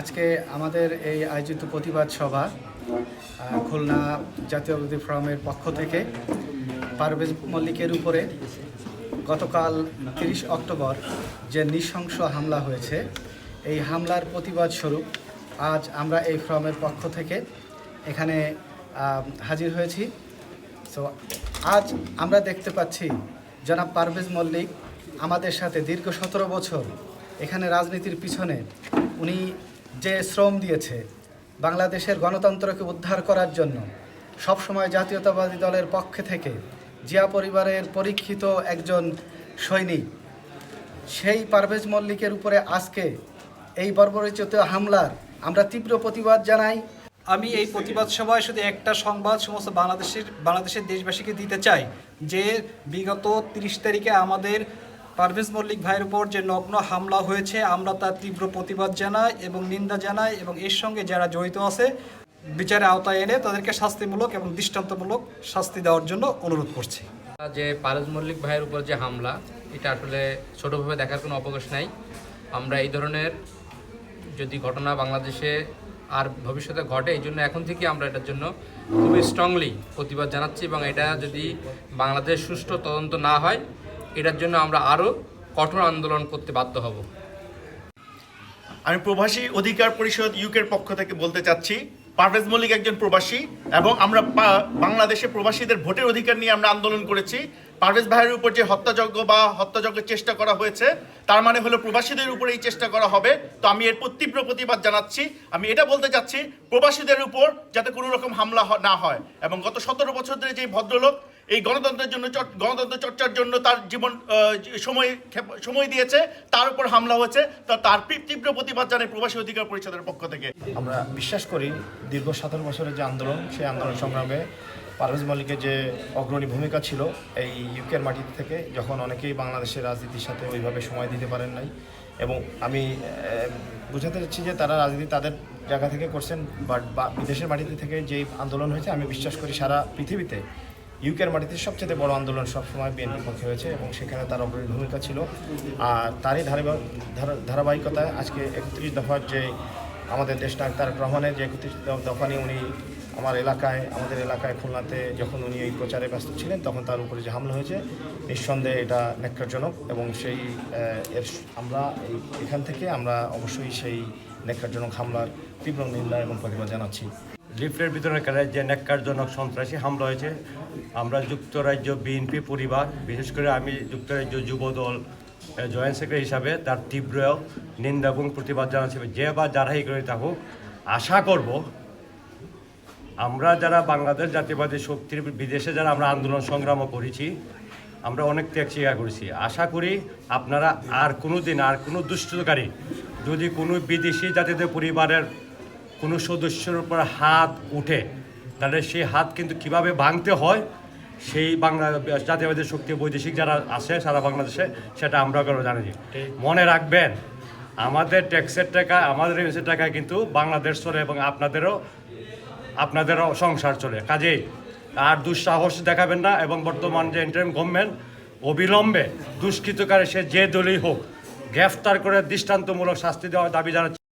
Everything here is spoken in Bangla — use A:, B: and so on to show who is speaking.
A: আজকে আমাদের এই আয়োজিত প্রতিবাদ সভা খুলনা জাতীয়বাদী ফোরামের পক্ষ থেকে পারভেজ মল্লিকের উপরে গতকাল তিরিশ অক্টোবর যে নৃশংস হামলা হয়েছে, এই হামলার প্রতিবাদ স্বরূপ আজ আমরা এই ফোরামের পক্ষ থেকে এখানে হাজির হয়েছি। সো আজ আমরা দেখতে পাচ্ছি, জনাব পারভেজ মল্লিক আমাদের সাথে দীর্ঘ সতেরো বছর এখানে রাজনীতির পিছনে, উনি যে শ্রম দিয়েছে বাংলাদেশের গণতন্ত্রকে উদ্ধার করার জন্য সবসময় জাতীয়তাবাদী দলের পক্ষে থেকে জিয়া পরিবারের পরীক্ষিত একজন সৈনিক, সেই পারভেজ মল্লিকের উপরে আজকে এই বর্বরচিত হামলার আমরা তীব্র প্রতিবাদ জানাই।
B: আমি এই প্রতিবাদ সভায় শুধু একটা সংবাদ সমস্ত বাংলাদেশের বাংলাদেশের দেশবাসীকে দিতে চাই যে বিগত তিরিশ তারিখে আমাদের পারভেজ মল্লিক ভাইয়ের উপর যে নগ্ন হামলা হয়েছে, আমরা তার তীব্র প্রতিবাদ জানাই এবং নিন্দা জানাই এবং এর সঙ্গে যারা জড়িত আছে বিচারে আওতায় এনে তাদেরকে শাস্তিমূলক এবং দৃষ্টান্তমূলক শাস্তি দেওয়ার জন্য অনুরোধ করছি।
C: যে পারজ মল্লিক ভাইয়ের উপর যে হামলা, এটা আসলে ছোটোভাবে দেখার কোনো অবকাশ নাই। আমরা এই ধরনের যদি ঘটনা বাংলাদেশে আর ভবিষ্যতে ঘটে, এই জন্য এখন থেকে আমরা এটার জন্য খুবই স্ট্রংলি প্রতিবাদ জানাচ্ছি এবং এটা যদি বাংলাদেশ সুষ্ঠু তদন্ত না হয় এটার জন্য আমরা আরও কঠোর আন্দোলন করতে বাধ্য হব।
D: আমি প্রবাসী অধিকার পরিষদ ইউকের পক্ষ থেকে বলতে চাচ্ছি, পারভেজ মল্লিক একজন প্রবাসী এবং আমরা বাংলাদেশে প্রবাসীদের ভোটের অধিকার নিয়ে আমরা আন্দোলন করেছি। পারভেজ ভাইয়ের উপর যে হত্যাযজ্ঞ বা হত্যাযজ্ঞের চেষ্টা করা হয়েছে, তার মানে হলো প্রবাসীদের উপরে এই চেষ্টা করা হবে। তো আমি এর তীব্র প্রতিবাদ জানাচ্ছি। আমি এটা বলতে চাচ্ছি, প্রবাসীদের উপর যাতে কোনো রকম হামলা না হয় এবং গত সতেরো বছর ধরে যে ভদ্রলোক এই গণতন্ত্রের জন্য গণতন্ত্র চর্চার জন্য তার জীবন সময় সময় দিয়েছে, তার উপর হামলা হয়েছে, তো তার তীব্র- প্রতিবাদ জানাই প্রবাসী অধিকার পরিষদের পক্ষ থেকে।
E: আমরা বিশ্বাস করি দীর্ঘ সতেরো বছরের যে আন্দোলন, সেই আন্দোলন সংগ্রামে পারভেজ মল্লিকের যে অগ্রণী ভূমিকা ছিল এই ইউকের মাটি থেকে, যখন অনেকেই বাংলাদেশের রাজনীতির সাথে ওইভাবে সময় দিতে পারেন নাই। এবং আমি বুঝাতে চাচ্ছি যে তারা রাজনীতি তাদের জায়গা থেকে করছেন, বাট বিদেশের মাটিতে থেকে যেই আন্দোলন হয়েছে, আমি বিশ্বাস করি সারা পৃথিবীতে ইউকের মাটিতে সবচেয়ে বড় আন্দোলন সবসময় বিএনপির পক্ষে হয়েছে এবং সেখানে তার অগ্রণী ভূমিকা ছিল। আর তারই ধারাবাহিকতায় আজকে একত্রিশ দফার যে আমাদের দেশ তারেক রহমানের যে একত্রিশ দফা নিয়ে উনি আমার এলাকায় আমাদের এলাকায় খুলনাতে যখন উনি এই প্রচারে ব্যস্ত ছিলেন, তখন তার উপরে যে হামলা হয়েছে, নিঃসন্দেহে এটা নেককারজনক এবং সেই এর আমরা এই এখান থেকে আমরা অবশ্যই সেই নেককারজনক হামলার তীব্র নিন্দা এবং প্রতিবাদ জানাচ্ছি।
F: লিফলেট বিতরণকারী যে ন্যাক্কারজনক সন্ত্রাসী হামলা হয়েছে, আমরা যুক্তরাজ্য বিএনপি পরিবার, বিশেষ করে আমি যুক্তরাজ্য যুবদল জয়েন্ট সেক্রেটারি হিসাবে তার তীব্র নিন্দা এবং প্রতিবাদ জানাচ্ছি। যে বা যারাই করে থাকুক, আশা করব আমরা যারা বাংলাদেশ জাতীয়বাদী শক্তির বিদেশে যারা আমরা আন্দোলন সংগ্রামও করেছি, আমরা অনেক ত্যাগ স্বীকার করেছি। আশা করি আপনারা আর কোনো দিন আর কোনো দুষ্টকারী যদি কোনো বিদেশি জাতিদের পরিবারের কোনো সদস্যের উপর হাত উঠে, তাহলে সেই হাত কিন্তু কীভাবে ভাঙতে হয়, সেই বাংলা জাতীয়বাদী শক্তি বৈদেশিক যারা আছে, সারা বাংলাদেশে, সেটা আমরা করে জানি মনে রাখবেন, আমাদের ট্যাক্সের টাকা, আমাদের রেমিসের টাকা কিন্তু বাংলাদেশ চলে এবং আপনাদেরও আপনাদেরও সংসার চলে। কাজেই আর দুঃসাহস দেখাবেন না এবং বর্তমান যে ইন্টারিম গভর্নমেন্ট অবিলম্বে দুষ্কৃতকারী সে যে দলই হোক, গ্রেফতার করে দৃষ্টান্তমূলক শাস্তি দেওয়ার দাবি জানাচ্ছে।